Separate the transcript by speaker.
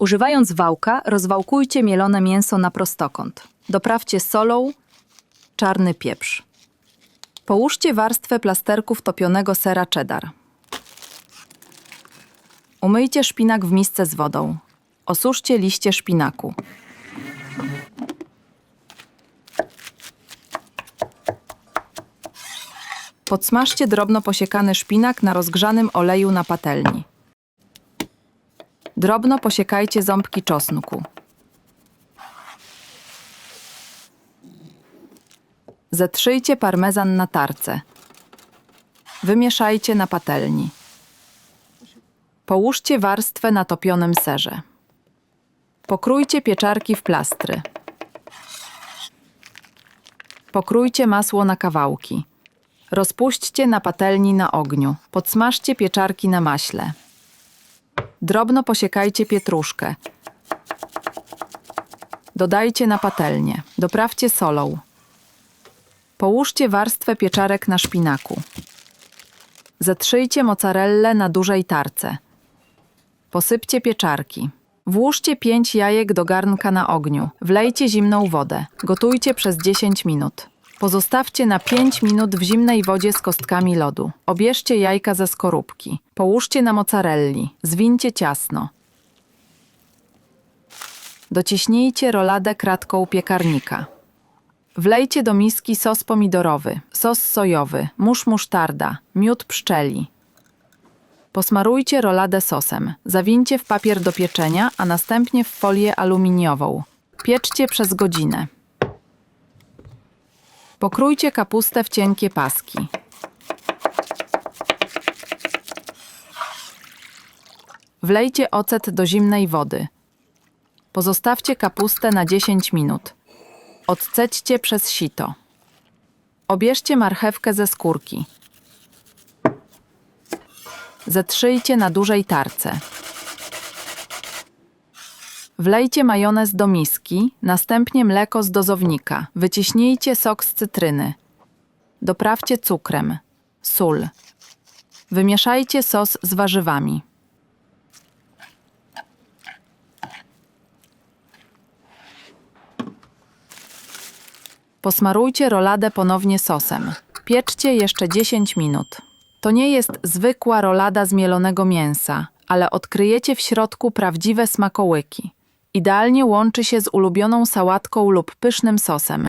Speaker 1: Używając wałka, rozwałkujcie mielone mięso na prostokąt. Doprawcie solą, czarny pieprz. Połóżcie warstwę plasterków topionego sera cheddar. Umyjcie szpinak w misce z wodą. Osuszcie liście szpinaku. Podsmażcie drobno posiekany szpinak na rozgrzanym oleju na patelni. Drobno posiekajcie ząbki czosnku. Zetrzyjcie parmezan na tarce. Wymieszajcie na patelni. Połóżcie warstwę na topionym serze. Pokrójcie pieczarki w plastry. Pokrójcie masło na kawałki. Rozpuśćcie na patelni na ogniu. Podsmażcie pieczarki na maśle. Drobno posiekajcie pietruszkę. Dodajcie na patelnię. Doprawcie solą. Połóżcie warstwę pieczarek na szpinaku. Zetrzyjcie mozzarellę na dużej tarce. Posypcie pieczarki. Włóżcie 5 jajek do garnka na ogniu. Wlejcie zimną wodę. Gotujcie przez 10 minut. Pozostawcie na 5 minut w zimnej wodzie z kostkami lodu. Obierzcie jajka ze skorupki. Połóżcie na mozzarelli. Zwincie ciasno. Dociśnijcie roladę kratką piekarnika. Wlejcie do miski sos pomidorowy, sos sojowy, musz musztarda, miód pszczeli. Posmarujcie roladę sosem. Zawincie w papier do pieczenia, a następnie w folię aluminiową. Pieczcie przez godzinę. Pokrójcie kapustę w cienkie paski. Wlejcie ocet do zimnej wody. Pozostawcie kapustę na 10 minut. Odcećcie przez sito. Obierzcie marchewkę ze skórki. Zetrzyjcie na dużej tarce. Wlejcie majonez do miski, następnie mleko z dozownika. Wyciśnijcie sok z cytryny. Doprawcie cukrem, sól. Wymieszajcie sos z warzywami. Posmarujcie roladę ponownie sosem. Pieczcie jeszcze 10 minut. To nie jest zwykła rolada z mielonego mięsa, ale odkryjecie w środku prawdziwe smakołyki. Idealnie łączy się z ulubioną sałatką lub pysznym sosem.